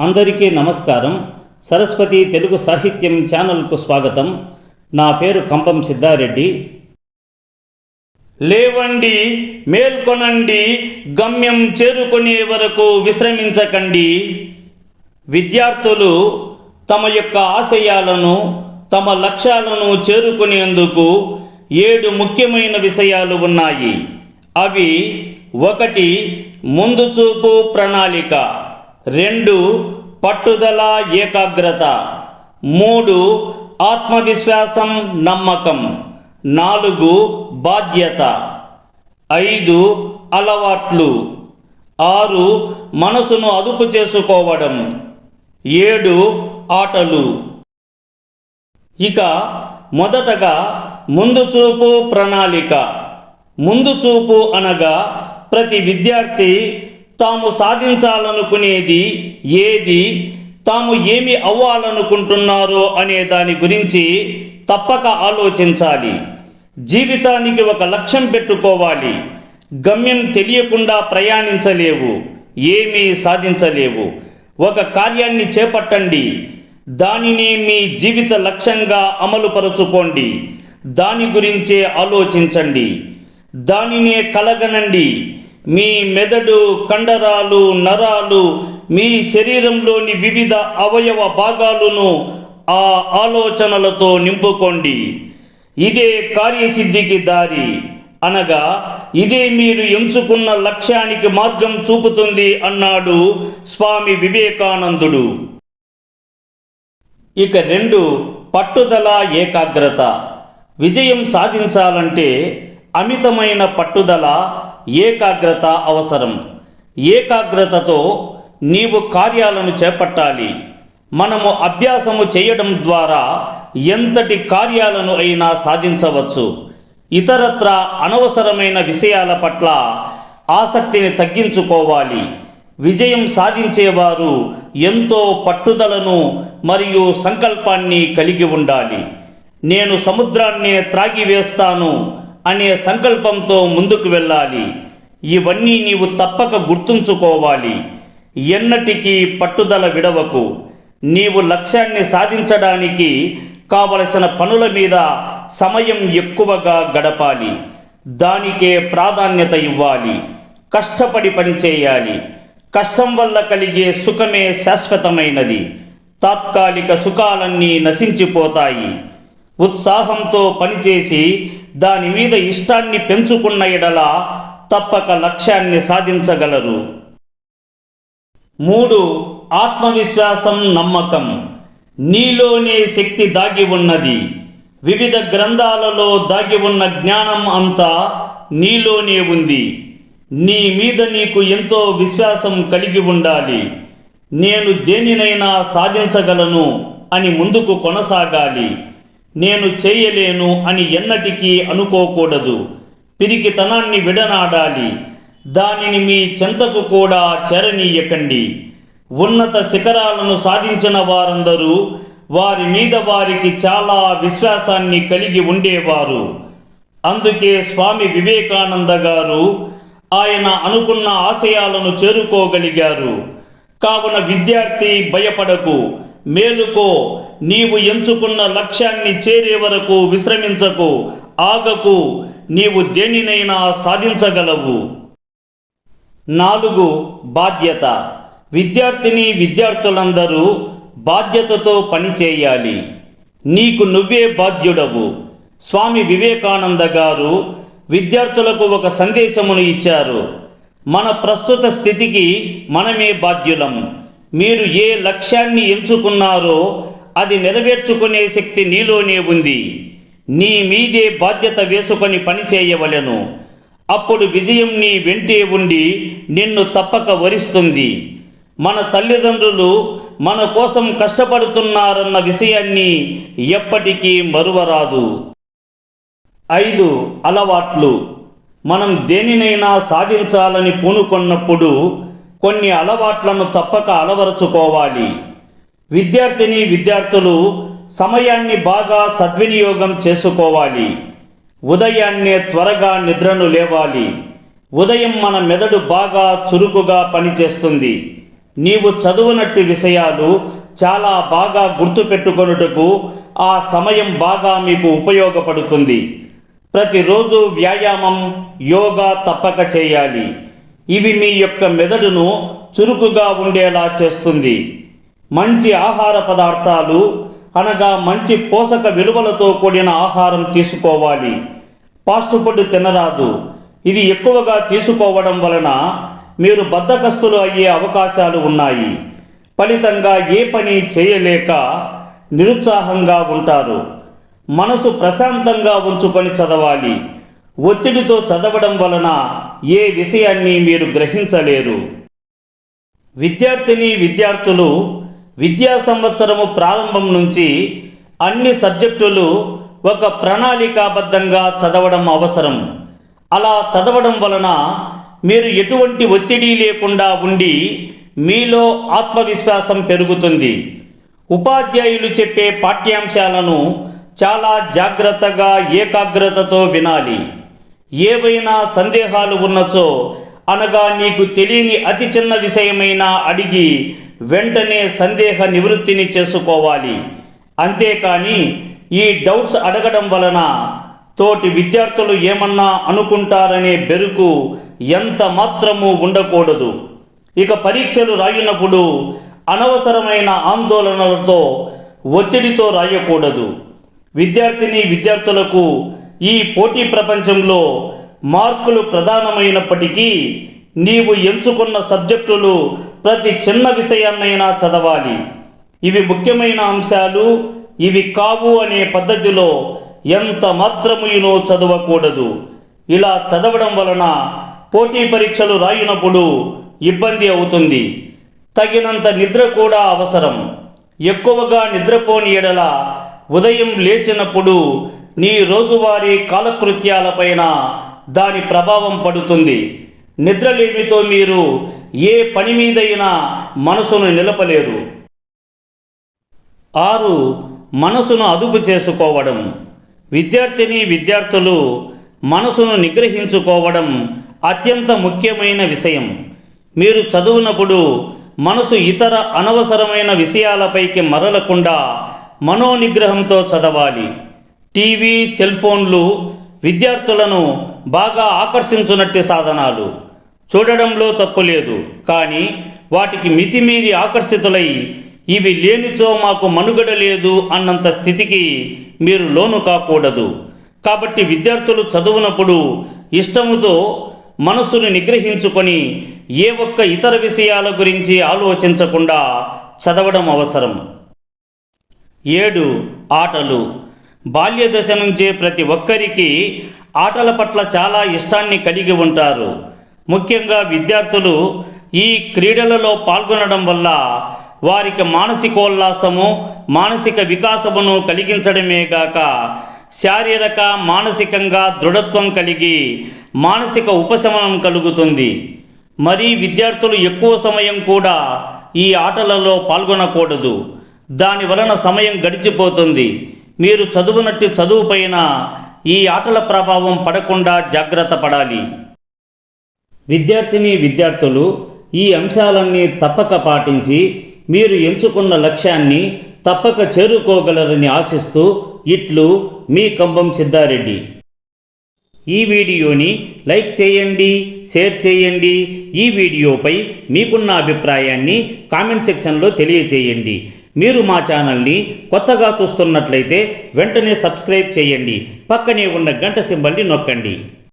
అందరికీ నమస్కారం. సరస్వతి తెలుగు సాహిత్యం ఛానల్కు స్వాగతం. నా పేరు కంపం సిద్ధారెడ్డి. లేవండి మేల్కొనండి గమ్యం చేరుకునే వరకు విశ్రమించకండి. విద్యార్థులు తమ యొక్క ఆశయాలను తమ లక్ష్యాలను చేరుకునేందుకు ఏడు ముఖ్యమైన విషయాలు ఉన్నాయి. అవి ఒకటి ముందు చూపు ప్రణాళిక. రెండు పట్టుదల ఏకాగ్రత. మూడు ఆత్మవిశ్వాసం నమ్మకం. నాలుగు బాధ్యత. ఐదు అలవాట్లు. ఆరు మనసును అదుపు చేసుకోవడం. ఏడు ఆటలు. ఇక మొదటగా ముందు చూపు ప్రణాళిక. ముందు చూపు అనగా ప్రతి విద్యార్థి తాము సాధించాలనుకునేది ఏది తాము ఏమి అవ్వాలనుకుంటున్నారో అనే దాని గురించి తప్పక ఆలోచించాలి. జీవితానికి ఒక లక్ష్యం పెట్టుకోవాలి. గమ్యం తెలియకుండా ప్రయాణించలేవు. ఏమీ సాధించలేవు. ఒక కార్యాన్ని చేపట్టండి. దానిని మీ జీవిత లక్ష్యంగా అమలుపరుచుకోండి. దాని గురించే ఆలోచించండి. దానినే కలగనండి. మీ మెదడు కండరాలు నరాలు మీ శరీరంలోని వివిధ అవయవ భాగాలను ఆ ఆలోచనలతో నింపుకోండి. ఇదే కార్యసిద్ధికి దారి. అనగా ఇదే మీరు ఎంచుకున్న లక్ష్యానికి మార్గం చూపుతుంది అన్నాడు స్వామి వివేకానందుడు. ఇక రెండు పట్టుదల ఏకాగ్రత. విజయం సాధించాలంటే అమితమైన పట్టుదల ఏకాగ్రత అవసరం. ఏకాగ్రతతో నీవు కార్యాలను చేపట్టాలి. మనము అభ్యాసము చేయడం ద్వారా ఎంతటి కార్యాలను అయినా సాధించవచ్చు. ఇతరత్ర అనవసరమైన విషయాల పట్ల ఆసక్తిని తగ్గించుకోవాలి. విజయం సాధించేవారు ఎంతో పట్టుదలను మరియు సంకల్పాన్ని కలిగి ఉండాలి. నేను సముద్రాన్ని త్రాగివేస్తాను అనే సంకల్పంతో ముందుకు వెళ్ళాలి. ఇవన్నీ నీవు తప్పక గుర్తుంచుకోవాలి. ఎన్నటికీ పట్టుదల విడవకు. నీవు లక్ష్యాన్ని సాధించడానికి కావలసిన పనుల మీద సమయం ఎక్కువగా గడపాలి. దానికే ప్రాధాన్యత ఇవ్వాలి. కష్టపడి పనిచేయాలి కష్టం వల్ల కలిగే సుఖమే శాశ్వతమైనది. తాత్కాలిక సుఖాలన్నీ నశించిపోతాయి. ఉత్సాహంతో పనిచేసి దాని మీద ఇష్టాన్ని పెంచుకున్న ఎడల తప్పక లక్ష్యాన్ని సాధించగలరు. మూడు ఆత్మవిశ్వాసం నమ్మకం. నీలోనే శక్తి దాగి ఉన్నది. వివిధ గ్రంథాలలో దాగి ఉన్న జ్ఞానం అంతా నీలోనే ఉంది. నీ మీద నీకు ఎంతో విశ్వాసం కలిగి ఉండాలి. నేను దేనినైనా సాధించగలను అని ముందుకు కొనసాగాలి. నేను చేయలేను అని ఎన్నటికీ అనుకోకూడదు. పిరికితనాన్ని విడనాడాలి. దానిని మీ చెంతకు కూడా చేరనీయకండి. ఉన్నత శిఖరాలను సాధించిన వారందరూ వారి మీద వారికి చాలా విశ్వాసాన్ని కలిగి ఉండేవారు. అందుకే స్వామి వివేకానంద గారు ఆయన అనుకున్న ఆశయాలను చేరుకోగలిగారు. కావున విద్యార్థి భయపడకు. మేలుకో. నీవు ఎంచుకున్న లక్ష్యాన్ని చేరే వరకు విశ్రమించకు ఆగకు నీవు దేనినైనా సాధించగలవు. నాలుగు బాధ్యత. విద్యార్థిని విద్యార్థులందరూ బాధ్యతతో పనిచేయాలి నీకు నువ్వే బాధ్యుడవు. స్వామి వివేకానంద గారు విద్యార్థులకు ఒక సందేశమును ఇచ్చారు. మన ప్రస్తుత స్థితికి మనమే బాధ్యులం. మీరు ఏ లక్ష్యాన్ని ఎంచుకున్నారో అది నెరవేర్చుకునే శక్తి నీలోనే ఉంది. నీ మీదే బాధ్యత వేసుకొని పని చేయవలెను. అప్పుడు విజయం నీ వెంటే ఉండి నిన్ను తప్పక వరిస్తుంది. మన తల్లిదండ్రులు మన కోసం కష్టపడుతున్నారన్న విషయాన్ని ఎప్పటికీ మరువరాదు. ఐదు అలవాట్లు. మనం దేనినైనా సాధించాలని పూనుకొన్నప్పుడు కొన్ని అలవాట్లను తప్పక అలవరుచుకోవాలి. విద్యార్థిని విద్యార్థులు సమయాన్ని బాగా సద్వినియోగం చేసుకోవాలి. ఉదయాన్నే త్వరగా నిద్రను లేవాలి. ఉదయం మన మెదడు బాగా చురుకుగా పనిచేస్తుంది. నీవు చదువునట్టి విషయాలు చాలా బాగా గుర్తుపెట్టుకొనుటకు ఆ సమయం బాగా మీకు ఉపయోగపడుతుంది. ప్రతిరోజు వ్యాయామం యోగా తప్పక చేయాలి. ఇవి మీ యొక్క మెదడును చురుకుగా ఉండేలా చేస్తుంది. మంచి ఆహార పదార్థాలు అనగా మంచి పోషక విలువలతో కూడిన ఆహారం తీసుకోవాలి. ఫాస్ట్ ఫుడ్ తినరాదు. ఇది ఎక్కువగా తీసుకోవడం వలన మీరు బద్దకస్తులు అయ్యే అవకాశాలు ఉన్నాయి. ఫలితంగా ఏ పని చేయలేక నిరుత్సాహంగా ఉంటారు. మనసు ప్రశాంతంగా ఉంచుకొని చదవాలి. ఒత్తిడితో చదవడం వలన ఏ విషయాన్ని మీరు గ్రహించలేరు. విద్యార్థిని విద్యార్థులు విద్యా సంవత్సరము ప్రారంభం నుంచి అన్ని సబ్జెక్టులు ఒక ప్రణాళికాబద్ధంగా చదవడం అవసరం. అలా చదవడం వలన మీరు ఎటువంటి ఒత్తిడి లేకుండా ఉండి మీలో ఆత్మవిశ్వాసం పెరుగుతుంది. ఉపాధ్యాయులు చెప్పే పాఠ్యాంశాలను చాలా జాగ్రత్తగా ఏకాగ్రతతో వినాలి. ఏవైనా సందేహాలు ఉన్నచో అనగా నీకు తెలియని అతి చిన్న విషయమైనా అడిగి వెంటనే సందేహ నివృత్తిని చేసుకోవాలి. అంతేకాని ఈ డౌట్స్ అడగడం వలన తోటి విద్యార్థులు ఏమన్నా అనుకుంటారనే బెరుకు ఎంత మాత్రము ఉండకూడదు. ఇక పరీక్షలు రాయినప్పుడు అనవసరమైన ఆందోళనలతో ఒత్తిడితో రాయకూడదు. విద్యార్థిని విద్యార్థులకు ఈ పోటీ ప్రపంచంలో మార్కులు ప్రధానమైనప్పటికీ నీవు ఎంచుకున్న సబ్జెక్టులు ప్రతి చిన్న విషయాన్నైనా చదవాలి. ఇవి ముఖ్యమైన అంశాలు ఇవి కావు అనే పద్ధతిలో ఎంత మాత్రమునో చదవకూడదు. ఇలా చదవడం వలన పోటీ పరీక్షలు రాయినప్పుడు ఇబ్బంది అవుతుంది. తగినంత నిద్ర కూడా అవసరం. ఎక్కువగా నిద్రపోని ఎడల ఉదయం లేచినప్పుడు నీ రోజువారీ కాలకృత్యాలపైన దాని ప్రభావం పడుతుంది. నిద్రలేమితో మీరు ఏ పని మీదైనా మనసును నిలపలేరు. ఆరు మనసును అదుపు చేసుకోవడం. విద్యార్థిని విద్యార్థులు మనసును నిగ్రహించుకోవడం అత్యంత ముఖ్యమైన విషయం. మీరు చదువునప్పుడు మనసు ఇతర అనవసరమైన విషయాలపైకి మరలకుండా మనోనిగ్రహంతో చదవాలి. టీవీ సెల్ ఫోన్లు విద్యార్థులను బాగా ఆకర్షించునట్టి సాధనాలు. చూడడంలో తప్పు లేదు. కానీ వాటికి మితిమీరి ఆకర్షితులై ఇవి లేనిచో మాకు మనుగడ లేదు అన్నంత స్థితికి మీరు లోను కాకూడదు. కాబట్టి విద్యార్థులు చదువునప్పుడు ఇష్టముతో మనసును నిగ్రహించుకొని ఏ ఒక్క ఇతర విషయాల గురించి ఆలోచించకుండా చదవడం అవసరం. ఏడు ఆటలు. బాల్య దశ నుంచే ప్రతి ఒక్కరికి ఆటల పట్ల చాలా ఇష్టాన్ని కలిగి ఉంటారు. ముఖ్యంగా విద్యార్థులు ఈ క్రీడలలో పాల్గొనడం వల్ల వారికి మానసికోల్లాసము మానసిక వికాసమును కలిగించడమే గాక శారీరక మానసికంగా దృఢత్వం కలిగి మానసిక ఉపశమనం కలుగుతుంది. మరి విద్యార్థులు ఎక్కువ సమయం కూడా ఈ ఆటలలో పాల్గొనకూడదు. దాని వలన సమయం గడిచిపోతుంది. మీరు చదువునట్టి చదువు పైన ఈ ఆటల ప్రభావం పడకుండా జాగ్రత్త పడాలి. విద్యార్థిని విద్యార్థులు ఈ అంశాలన్నీ తప్పక పాటించి మీరు ఎంచుకున్న లక్ష్యాన్ని తప్పక చేరుకోగలరని ఆశిస్తూ ఇట్లు మీ కంబం సిద్ధారెడ్డి. ఈ వీడియోని లైక్ చేయండి షేర్ చేయండి. ఈ వీడియోపై మీకున్న అభిప్రాయాన్ని కామెంట్ సెక్షన్లో తెలియచేయండి. మీరు మా ఛానల్ని కొత్తగా చూస్తున్నట్లయితే వెంటనే సబ్స్క్రైబ్ చేయండి. పక్కనే ఉన్న గంట సింబల్ని నొక్కండి.